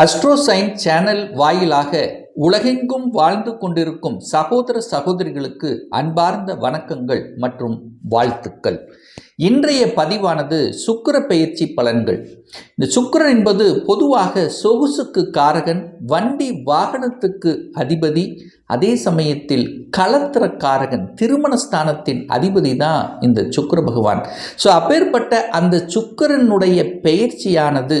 அஸ்ட்ரோசைன் channel வாயிலாக உலகெங்கும் வாழ்ந்து கொண்டிருக்கும் சகோதர சகோதரிகளுக்கு அன்பார்ந்த வணக்கங்கள் மற்றும் வாழ்த்துக்கள். இன்றைய பதிவானது சுக்கிர பயிற்சி பலன்கள். இந்த சுக்கரன் என்பது பொதுவாக சொகுசுக்கு காரகன் வண்டி வாகனத்துக்கு அதிபதி அதே சமயத்தில் களத்திர காரகன் திருமண ஸ்தானத்தின் அதிபதி தான் இந்த சுக்கர பகவான். ஸோ அப்பேற்பட்ட அந்த சுக்கிரனுடைய பெயர்ச்சியானது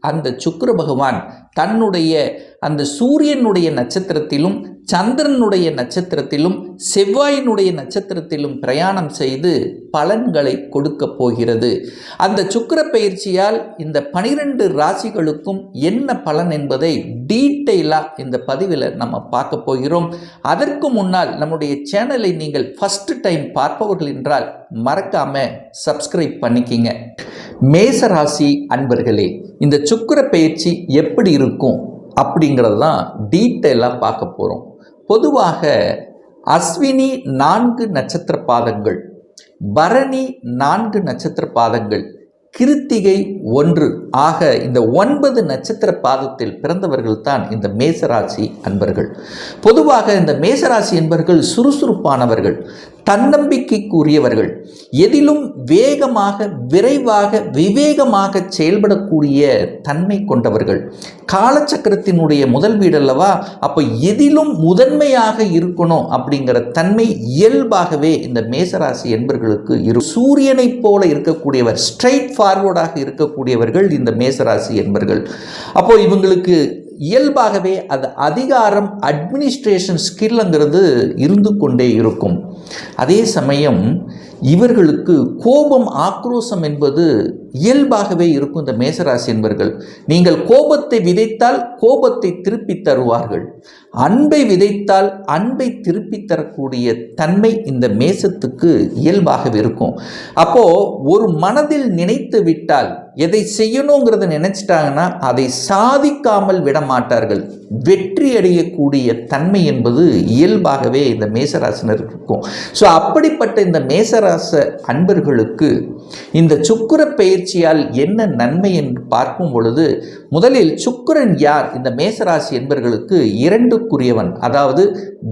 அந்த சுக்கர பகவான் தன்னுடைய அந்த சூரியனுடைய நட்சத்திரத்திலும் சந்திரனுடைய நட்சத்திரத்திலும் செவ்வாயினுடைய நட்சத்திரத்திலும் பிரயாணம் செய்து பலன்களை கொடுக்க போகிறது. அந்த சுக்கிர பயிற்சியால் இந்த பனிரெண்டு ராசிகளுக்கும் என்ன பலன் என்பதை டீட்டெயிலாக இந்த பதிவில் நம்ம பார்க்க போகிறோம். அதற்கு முன்னால் நம்முடைய சேனலை நீங்கள் ஃபஸ்ட்டு டைம் பார்ப்பவர்கள் என்றால் மறக்காமல் சப்ஸ்கிரைப் பண்ணிக்கிங்க. மேசராசி அன்பர்களே இந்த சுக்கிர பயிற்சி எப்படி இருக்கும் அப்படிங்கிறது தான் டீட்டெயிலாக பார்க்க போகிறோம் பொதுவாக அஸ்வினி நான்கு நட்சத்திர பாதங்கள் பரணி நான்கு நட்சத்திர பாதங்கள் கிருத்திகை ஒன்று. ஆக இந்த ஒன்பது நட்சத்திர பாதத்தில் பிறந்தவர்கள் தான் இந்த மேசராசி அன்பர்கள். பொதுவாக இந்த மேசராசி என்பர்கள் சுறுசுறுப்பானவர்கள். தன்னம்பிக்கைக்குரியவர்கள். எதிலும் வேகமாக விரைவாக விவேகமாக செயல்படக்கூடிய தன்மை கொண்டவர்கள். காலச்சக்கரத்தினுடைய முதல் வீடு அல்லவா? அப்போ எதிலும் முதன்மையாக இருக்கணும் அப்படிங்கிற தன்மை இயல்பாகவே இந்த மேசராசி என்பர்களுக்கு இரு சூரியனைப் போல இருக்கக்கூடியவர் ஸ்ட்ரைட் ஃபார்வர்டாக இருக்கக்கூடியவர்கள் இந்த மேசராசி என்பர்கள். அப்போ இவங்களுக்கு இயல்பாகவே அது அதிகாரம் அட்மினிஸ்ட்ரேஷன் ஸ்கில்ங்கிறது இருந்து கொண்டே இருக்கும். அதே சமயம் இவர்களுக்கு கோபம் ஆக்ரோஷம் என்பது இயல்பாகவே இருக்கும் இந்த மேசராசி என்பர்கள் நீங்கள் கோபத்தை விதைத்தால் கோபத்தை திருப்பி தருவார்கள். அன்பை விதைத்தால் அன்பை திருப்பி தரக்கூடிய தன்மை இந்த மேசத்துக்கு இயல்பாகவே இருக்கும். அப்போ ஒரு மனதில் நினைத்து விட்டால் எதை செய்யணுங்கிறத நினைச்சிட்டாங்கன்னா அதை சாதிக்காமல் விட மாட்டார்கள் வெற்றி அடையக்கூடிய தன்மை என்பது இயல்பாகவே இந்த மேசராசினர் இருக்கும். ஸோ அப்படிப்பட்ட இந்த மேசராச அன்பர்களுக்கு இந்த சுக்கிர பயிற்சியால் என்ன நன்மை என்று பார்க்கும் பொழுது முதலில் சுக்கிரன் யார்? இந்த மேசராசி என்பர்களுக்கு இரண்டுக்குரியவன் அதாவது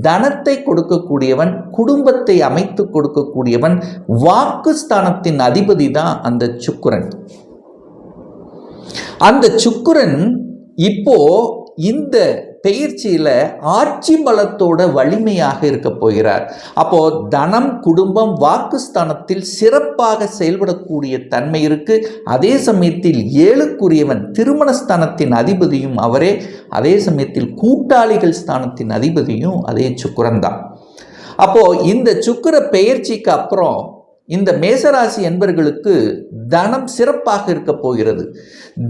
தனத்தை கொடுக்கக்கூடியவன் குடும்பத்தை அமைத்து கொடுக்கக்கூடியவன் வாக்குஸ்தானத்தின் அதிபதி தான் அந்த சுக்குரன். அந்த சுக்குரன் இப்போ இந்த பெயர்ச்சியில் ஆட்சி பலத்தோட வலிமையாக இருக்க போகிறார். அப்போது தனம் குடும்பம் வாக்குஸ்தானத்தில் சிறப்பாக செயல்படக்கூடிய தன்மை இருக்குது அதே சமயத்தில் ஏழுக்குரியவன் திருமணஸ்தானத்தின் அதிபதியும் அவரே. அதே சமயத்தில் கூட்டாளிகள் ஸ்தானத்தின் அதிபதியும் அதே சுக்கரன் தான். அப்போது இந்த சுக்கிர பெயர்ச்சிக்கு அப்புறம் இந்த மேசராசி என்பர்களுக்கு தனம் சிறப்பாக இருக்க போகிறது.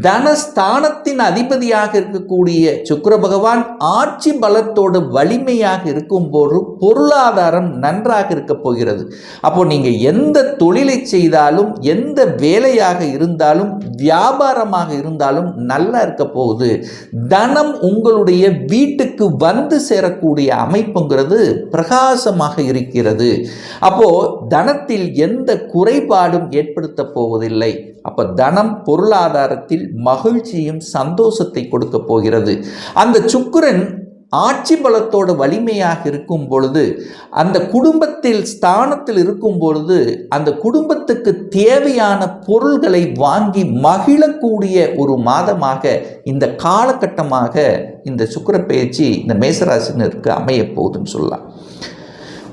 தனஸ்தானத்தின் அதிபதியாக இருக்கக்கூடிய சுக்கர பகவான் ஆட்சி பலத்தோடு வலிமையாக இருக்கும் போது பொருளாதாரம் நன்றாக இருக்க போகிறது. அப்போ நீங்கள் எந்த தொழிலை செய்தாலும் எந்த வேலையாக இருந்தாலும் வியாபாரமாக இருந்தாலும் நல்லா இருக்க போகுது. தனம் உங்களுடைய வீட்டுக்கு வந்து சேரக்கூடிய அமைப்புங்கிறது பிரகாசமாக இருக்கிறது. அப்போ தனத்தில் எந்த குறைபாடும் ஏற்படுத்த போவதில்லை. அப்ப தனம் பொருளாதாரத்தில் மகிழ்ச்சியும் சந்தோஷத்தை கொடுக்க போகிறது. அந்த சுக்கிரன் ஆட்சி பலத்தோட வலிமையாக இருக்கும் பொழுது அந்த குடும்பத்தில் ஸ்தானத்தில் இருக்கும் பொழுது அந்த குடும்பத்துக்கு தேவையான பொருள்களை வாங்கி மகிழக்கூடிய ஒரு மாதமாக இந்த காலகட்டமாக இந்த சுக்கிர பயிற்சி இந்த மேசராசினருக்கு அமைய போகுதுன்னு சொல்லலாம்.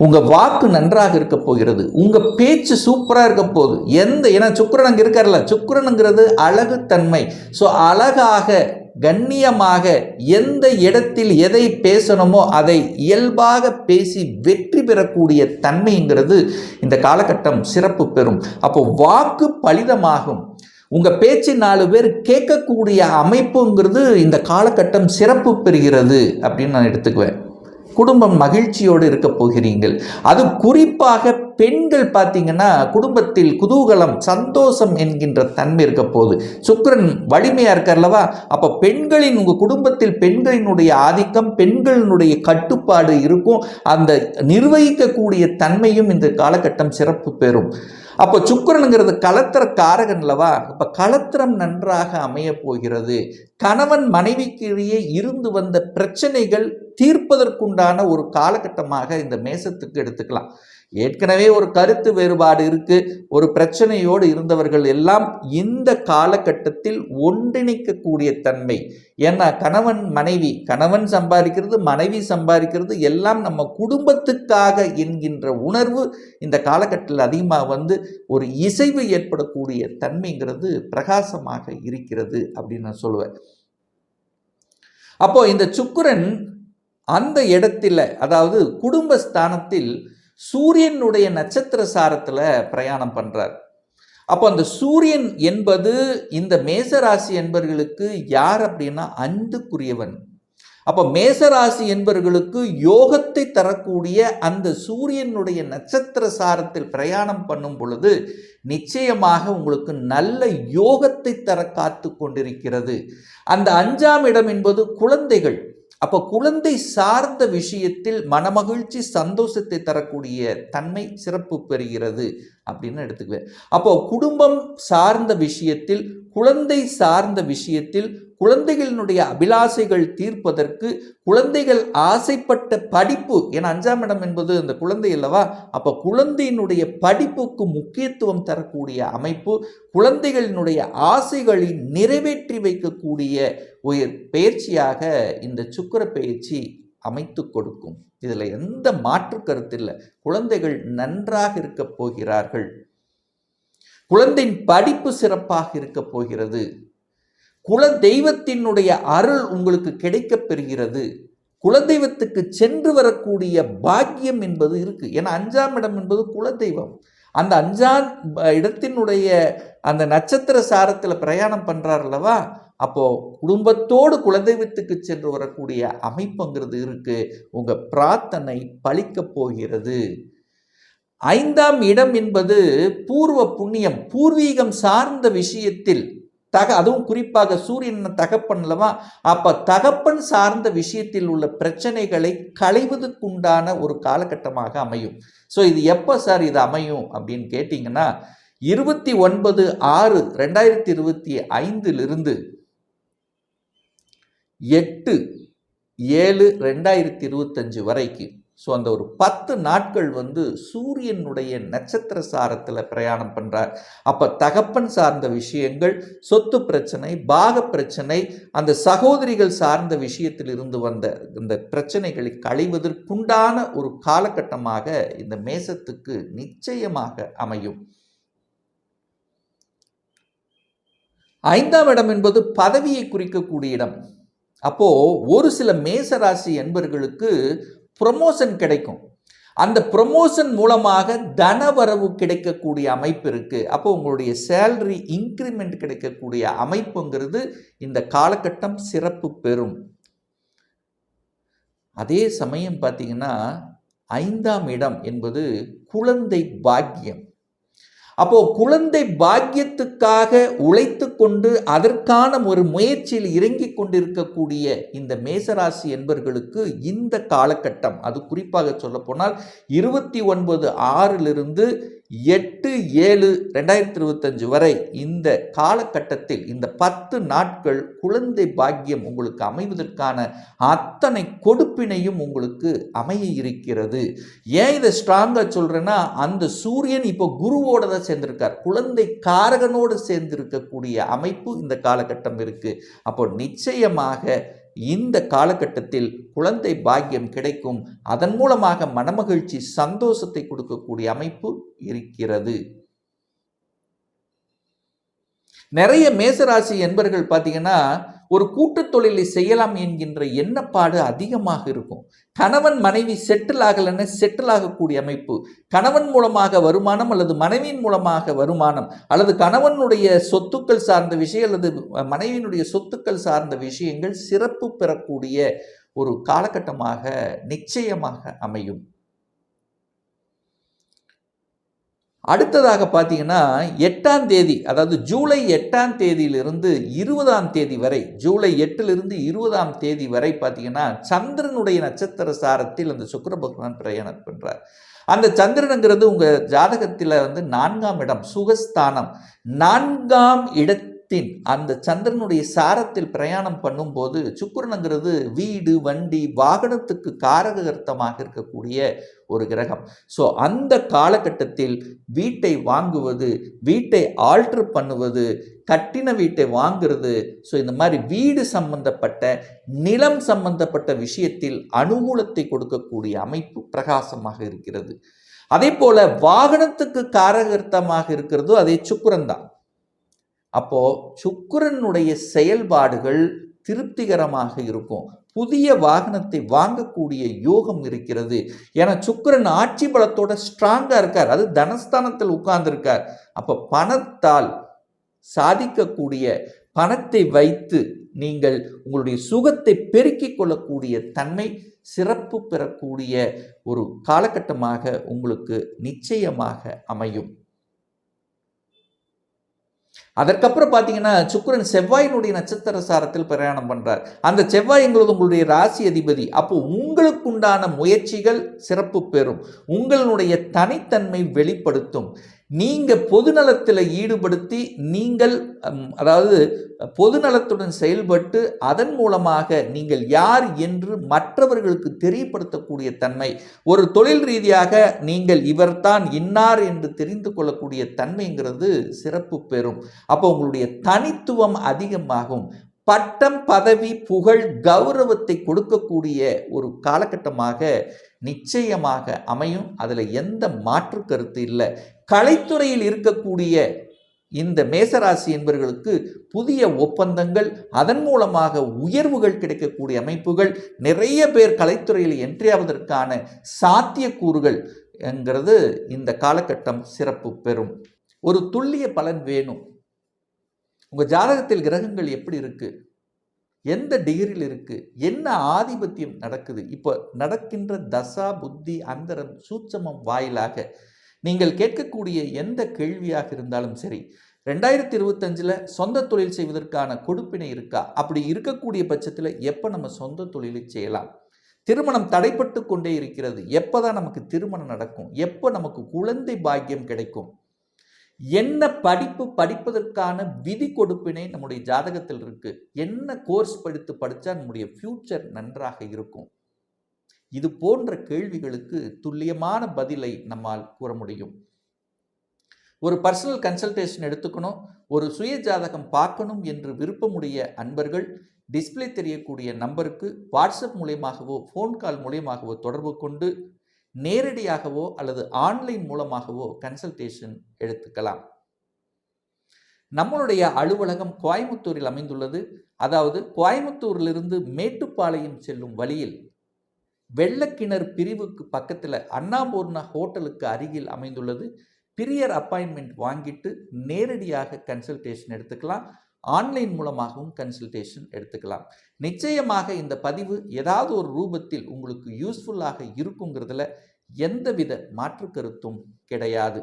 உங்கள் வாக்கு நன்றாக இருக்க போகிறது. உங்கள் பேச்சு சூப்பராக இருக்க போகுது. எந்த ஏன்னா சுக்கரன் அங்கே இருக்கார்ல சுக்கரனுங்கிறது அழகுத்தன்மை ஸோ அழகாக கண்ணியமாக எந்த இடத்தில் எதை பேசணுமோ அதை இயல்பாக பேசி வெற்றி பெறக்கூடிய தன்மைங்கிறது இந்த காலகட்டம் சிறப்பு பெறும். அப்போ வாக்கு பலிதமாகும். உங்கள் பேச்சு நாலு பேர் கேட்கக்கூடிய அமைப்புங்கிறது இந்த காலகட்டம் சிறப்பு பெறுகிறது அப்படின்னு நான் எடுத்துக்குவேன். குடும்பம் மகிழ்ச்சியோடு இருக்க போகிறீர்கள். அது குறிப்பாக பெண்கள் பார்த்தீங்கன்னா குடும்பத்தில் குதூகலம் சந்தோஷம் என்கின்ற தன்மை இருக்க போகுது. சுக்கரன் வலிமையாக இருக்கார்லவா அப்போ பெண்களின் உங்கள் குடும்பத்தில் பெண்களினுடைய ஆதிக்கம் பெண்களினுடைய கட்டுப்பாடு இருக்கும். அந்த நிர்வகிக்கக்கூடிய தன்மையும் இந்த காலகட்டம் சிறப்பு பெறும். அப்போ சுக்கரனுங்கிறது கலத்திர காரகன்லவா? இப்போ கலத்திரம் நன்றாக அமைய போகிறது கணவன் மனைவிக்கு இடையே இருந்து வந்த பிரச்சனைகள் தீர்ப்பதற்குண்டான ஒரு காலகட்டமாக இந்த மேசத்துக்கு எடுத்துக்கலாம். ஏற்கனவே ஒரு கருத்து வேறுபாடு இருக்கு. ஒரு பிரச்சனையோடு இருந்தவர்கள் எல்லாம் இந்த காலகட்டத்தில் ஒன்றிணைக்கக்கூடிய தன்மை. ஏன்னா கணவன் மனைவி கணவன் சம்பாதிக்கிறது மனைவி சம்பாதிக்கிறது எல்லாம் நம்ம குடும்பத்துக்காக என்கின்ற உணர்வு இந்த காலகட்டத்தில் அதிகமாக வந்து ஒரு இசைவு ஏற்படக்கூடிய தன்மைங்கிறது பிரகாசமாக இருக்கிறது அப்படின்னு நான் சொல்லுவேன். அப்போ இந்த சுக்கரன் அந்த இடத்துல அதாவது குடும்பஸ்தானத்தில் சூரியனுடைய நட்சத்திர சாரத்தில் பிரயாணம் பண்ணுறார் அப்போ அந்த சூரியன் என்பது இந்த மேசராசி என்பர்களுக்கு யார் அப்படின்னா அன்புக்குரியவன். அப்போ மேசராசி என்பவர்களுக்கு யோகத்தை தரக்கூடிய அந்த சூரியனுடைய நட்சத்திர சாரத்தில் பிரயாணம் பண்ணும் பொழுது நிச்சயமாக உங்களுக்கு நல்ல யோகத்தை தர காத்து கொண்டிருக்கிறது. அந்த அஞ்சாம் இடம் என்பது குழந்தைகள். அப்போ குழந்தை சார்ந்த விஷயத்தில் மனமகிழ்ச்சி சந்தோஷத்தை தரக்கூடிய தன்மை சிறப்பு பெறுகிறது அப்படின்னு எடுத்துக்குவேன். அப்போ குடும்பம் சார்ந்த விஷயத்தில் குழந்தை சார்ந்த விஷயத்தில் குழந்தைகளினுடைய அபிலாசைகள் தீர்ப்பதற்கு குழந்தைகள் ஆசைப்பட்ட படிப்பு ஏன்னா அஞ்சாம் இடம் என்பது அந்த குழந்தை அல்லவா? அப்போ குழந்தையினுடைய படிப்புக்கு முக்கியத்துவம் தரக்கூடிய அமைப்பு குழந்தைகளினுடைய ஆசைகளை நிறைவேற்றி வைக்கக்கூடிய உயர் பயிற்சியாக இந்த சுக்கர பயிற்சி அமைத்து கொடுக்கும். இதில் எந்த மாற்று கருத்து இல்லை. குழந்தைகள் நன்றாக இருக்கப் போகிறார்கள். குழந்தையின் படிப்பு சிறப்பாக இருக்க போகிறது. குல தெய்வத்தினுடைய அருள் உங்களுக்கு கிடைக்கப் பெறுகிறது குலதெய்வத்துக்கு சென்று வரக்கூடிய பாக்கியம் என்பது இருக்குது ஏன்னா அஞ்சாம் இடம் என்பது குலதெய்வம். அந்த அஞ்சாம் இடத்தினுடைய அந்த நட்சத்திர சாரத்தில் பிரயாணம் பண்ணுறார் அல்லவா? அப்போ குடும்பத்தோடு குலதெய்வத்துக்கு சென்று வரக்கூடிய அமைப்புங்கிறது இருக்குது உங்கள் பிரார்த்தனை பழிக்க போகிறது. ஐந்தாம் இடம் என்பது பூர்வ புண்ணியம் பூர்வீகம் சார்ந்த விஷயத்தில் தக அதுவும் குறிப்பாக சூரியன் தகப்பன்லவா அப்போ தகப்பன் சார்ந்த விஷயத்தில் உள்ள பிரச்சனைகளை களைவதற்குண்டான ஒரு காலகட்டமாக அமையும். ஸோ இது எப்போ சார் இது அமையும் அப்படின்னு கேட்டிங்கன்னா இருபத்தி ஒன்பது ஆறு ரெண்டாயிரத்தி இருபத்தி ஐந்திலிருந்து எட்டு ஏழு ரெண்டாயிரத்தி இருபத்தஞ்சு வரைக்கும் ஸோ அந்த ஒரு பத்து நாட்கள் வந்து சூரியனுடைய நட்சத்திர சாரத்தில் பிரயாணம் பண்ணுறார் அப்போ தகப்பன் சார்ந்த விஷயங்கள் சொத்து பிரச்சனை பாக பிரச்சனை அந்த சகோதரிகள் சார்ந்த விஷயத்தில் இருந்து வந்த இந்த பிரச்சனைகளை களைவதற்குண்டான ஒரு காலகட்டமாக இந்த மேசத்துக்கு நிச்சயமாக அமையும். ஐந்தாம் இடம் என்பது பதவியை குறிக்கக்கூடிய இடம். அப்போ ஒரு சில மேசராசி என்பர்களுக்கு ப்ரொமோஷன் கிடைக்கும். அந்த ப்ரொமோஷன் மூலமாக தனவரவு கிடைக்கக்கூடிய அமைப்பு இருக்குது அப்போ உங்களுடைய சேலரி இன்க்ரிமெண்ட் கிடைக்கக்கூடிய அமைப்புங்கிறது இந்த காலகட்டம் சிறப்பு பெறும். அதே சமயம் பார்த்தீங்கன்னா ஐந்தாம் இடம் என்பது குழந்தை பாக்கியம். அப்போ குழந்தை பாக்கியத்துக்காக உழைத்து கொண்டு அதற்கான ஒரு முயற்சியில் இறங்கி கொண்டிருக்கக்கூடிய இந்த மேசராசி என்பர்களுக்கு இந்த காலகட்டம் அது குறிப்பாக சொல்ல போனால் இருபத்தி ஒன்பது ஆறிலிருந்து எட்டு ஏழு ரெண்டாயிரத்தி இருபத்தஞ்சு வரை இந்த காலகட்டத்தில் இந்த பத்து நாட்கள் குழந்தை பாக்கியம் உங்களுக்கு அமைவதற்கான அத்தனை கொடுப்பினையும் உங்களுக்கு அமைய இருக்கிறது. ஏன் இதை ஸ்ட்ராங்காக சொல்கிறேன்னா அந்த சூரியன் இப்போ குருவோட தான் சேர்ந்திருக்கார். குழந்தை காரகனோடு சேர்ந்திருக்கக்கூடிய அமைப்பு இந்த காலகட்டம் இருக்குது அப்போ நிச்சயமாக இந்த காலகட்டத்தில் குழந்தை பாக்கியம் கிடைக்கும். அதன் மூலமாக மனமகிழ்ச்சி சந்தோஷத்தை கொடுக்கக்கூடிய அமைப்பு இருக்கிறது. நிறைய மேசராசி என்பர்கள் பார்த்தீங்கன்னா ஒரு கூட்டுத் தொழிலை செய்யலாம் என்கின்ற எண்ணப்பாடு அதிகமாக இருக்கும். கணவன் மனைவி செட்டில் ஆகலைன்னு செட்டில் ஆகக்கூடிய அமைப்பு கணவன் மூலமாக வருமானம் அல்லது மனைவியின் மூலமாக வருமானம் அல்லது கணவனுடைய சொத்துக்கள் சார்ந்த விஷயம் அல்லது மனைவியினுடைய சொத்துக்கள் சார்ந்த விஷயங்கள் சிறப்பு பெறக்கூடிய ஒரு காலகட்டமாக நிச்சயமாக அமையும். அடுத்ததாக பார்த்தீங்கன்னா எட்டாம் தேதி அதாவது ஜூலை எட்டாம் தேதியிலிருந்து இருபதாம் தேதி வரை ஜூலை எட்டிலிருந்து இருபதாம் தேதி வரை பார்த்தீங்கன்னா சந்திரனுடைய நட்சத்திர சாரத்தில் அந்த சுக்கர பகவான் பிரயாணம் பண்ணுறார் அந்த சந்திரனுங்கிறது உங்கள் ஜாதகத்தில் வந்து நான்காம் இடம் சுகஸ்தானம். நான்காம் இடத்தில் இடத்தின் அந்த சந்திரனுடைய சாரத்தில் பிரயாணம் பண்ணும்போது சுக்கரனுங்கிறது வீடு வண்டி வாகனத்துக்கு காரகர்த்தமாக இருக்கக்கூடிய ஒரு கிரகம். ஸோ அந்த காலகட்டத்தில் வீட்டை வாங்குவது வீட்டை ஆல்ட்ரு பண்ணுவது கட்டின வீட்டை வாங்குறது ஸோ இந்த மாதிரி வீடு சம்பந்தப்பட்ட நிலம் சம்பந்தப்பட்ட விஷயத்தில் அனுகூலத்தை கொடுக்கக்கூடிய அமைப்பு பிரகாசமாக இருக்கிறது. அதே போல வாகனத்துக்கு காரகர்த்தமாக இருக்கிறதோ அதே சுக்குரன் தான் அப்போது சுக்கரனுடைய செயல்பாடுகள் திருப்திகரமாக இருக்கும். புதிய வாகனத்தை வாங்கக்கூடிய யோகம் இருக்கிறது. ஏன்னா சுக்கரன் ஆட்சி பலத்தோட ஸ்ட்ராங்காக இருக்கார். அது தனஸ்தானத்தில் உட்கார்ந்துருக்கார். அப்போ பணத்தால் சாதிக்கக்கூடிய பணத்தை வைத்து நீங்கள் உங்களுடைய சுகத்தை பெருக்கிக் கொள்ளக்கூடிய தன்மை சிறப்பு பெறக்கூடிய ஒரு காலகட்டமாக உங்களுக்கு நிச்சயமாக அமையும். அதற்கப்புறம் பார்த்தீங்கன்னா சுக்கரன் செவ்வாயினுடைய நட்சத்திர சாரத்தில் பிரயாணம் பண்ணுறார் அந்த செவ்வாய் எங்களது உங்களுடைய ராசி அதிபதி. அப்போ உங்களுக்குண்டான முயற்சிகள் சிறப்பு பெறும். உங்களுடைய தனித்தன்மை வெளிப்படுத்தும். நீங்கள் பொதுநலத்தில் ஈடுபடுத்தி நீங்கள் அதாவது பொதுநலத்துடன் செயல்பட்டு அதன் மூலமாக நீங்கள் யார் என்று மற்றவர்களுக்கு தெரியப்படுத்தக்கூடிய தன்மை ஒரு தொழில் ரீதியாக நீங்கள் இவர்தான் இன்னார் என்று தெரிந்து கொள்ளக்கூடிய தன்மைங்கிறது சிறப்பு பெறும். அப்போ உங்களுடைய தனித்துவம் அதிகமாகும். பட்டம் பதவி புகழ் கௌரவத்தை கொடுக்கக்கூடிய ஒரு காலகட்டமாக நிச்சயமாக அமையும். அதில் எந்த மாற்று கருத்து இல்லை. கலைத்துறையில் இருக்கக்கூடிய இந்த மேசராசி என்பவர்களுக்கு புதிய ஒப்பந்தங்கள் அதன் மூலமாக உயர்வுகள் கிடைக்கக்கூடிய அமைப்புகள் நிறைய பேர் கலைத்துறையில் என்றியாவதற்கான சாத்தியக்கூறுகள் என்கிறது இந்த காலகட்டம் சிறப்பு பெறும். ஒரு துல்லிய பலன் வேணும். உங்கள் ஜாதகத்தில் கிரகங்கள் எப்படி இருக்குது எந்த டிகிரியில் இருக்குது என்ன ஆதிபத்தியம் நடக்குது? இப்போ நடக்கின்ற தசா புத்தி அந்தரம் சூட்சமம் வாயிலாக நீங்கள் கேட்கக்கூடிய எந்த கேள்வியாக இருந்தாலும் சரி ரெண்டாயிரத்தி இருபத்தஞ்சில் சொந்த தொழில் செய்வதற்கான கொடுப்பினை இருக்கா? அப்படி இருக்கக்கூடிய பட்சத்தில் எப்போ நம்ம சொந்த தொழிலை செய்யலாம்? திருமணம் தடைப்பட்டு கொண்டே இருக்கிறது. எப்போ தான் நமக்கு திருமணம் நடக்கும்? எப்போ நமக்கு குழந்தை பாக்கியம் கிடைக்கும்? என்ன படிப்பு படிப்பதற்கான விதி கொடுப்பினை நம்முடைய ஜாதகத்தில் இருக்கு? என்ன கோர்ஸ் படித்து படித்தா நம்முடைய ஃபியூச்சர் நன்றாக இருக்கும்? இது போன்ற கேள்விகளுக்கு துல்லியமான பதிலை நம்மால் கூற முடியும். ஒரு பர்சனல் கன்சல்டேஷன் எடுத்துக்கணும் ஒரு சுய ஜாதகம் பார்க்கணும் என்று விருப்பமுடைய அன்பர்கள் டிஸ்பிளே தெரியக்கூடிய நம்பருக்கு வாட்ஸ்அப் மூலியமாகவோ ஃபோன் கால் மூலியமாகவோ தொடர்பு கொண்டு நேரடியாகவோ அல்லது ஆன்லைன் மூலமாகவோ கன்சல்டேஷன் எடுத்துக்கலாம். நம்மளுடைய அலுவலகம் கோயமுத்தூரில் அமைந்துள்ளது. அதாவது கோயமுத்தூரிலிருந்து மேட்டுப்பாளையம் செல்லும் வழியில் வெள்ளக்கிணர் பிரிவுக்கு பக்கத்தில் அண்ணாபூர்ணா ஹோட்டலுக்கு அருகில் அமைந்துள்ளது. பிரியர் அப்பாயின்மெண்ட் வாங்கிட்டு நேரடியாக கன்சல்டேஷன் எடுத்துக்கலாம். ஆன்லைன் மூலமாகவும் கன்சல்டேஷன் எடுத்துக்கலாம். நிச்சயமாக இந்த பதிவு ஏதாவது ஒரு ரூபத்தில் உங்களுக்கு யூஸ்ஃபுல்லாக இருக்குங்கிறதுல எந்தவித மாற்று கருத்தும் கிடையாது.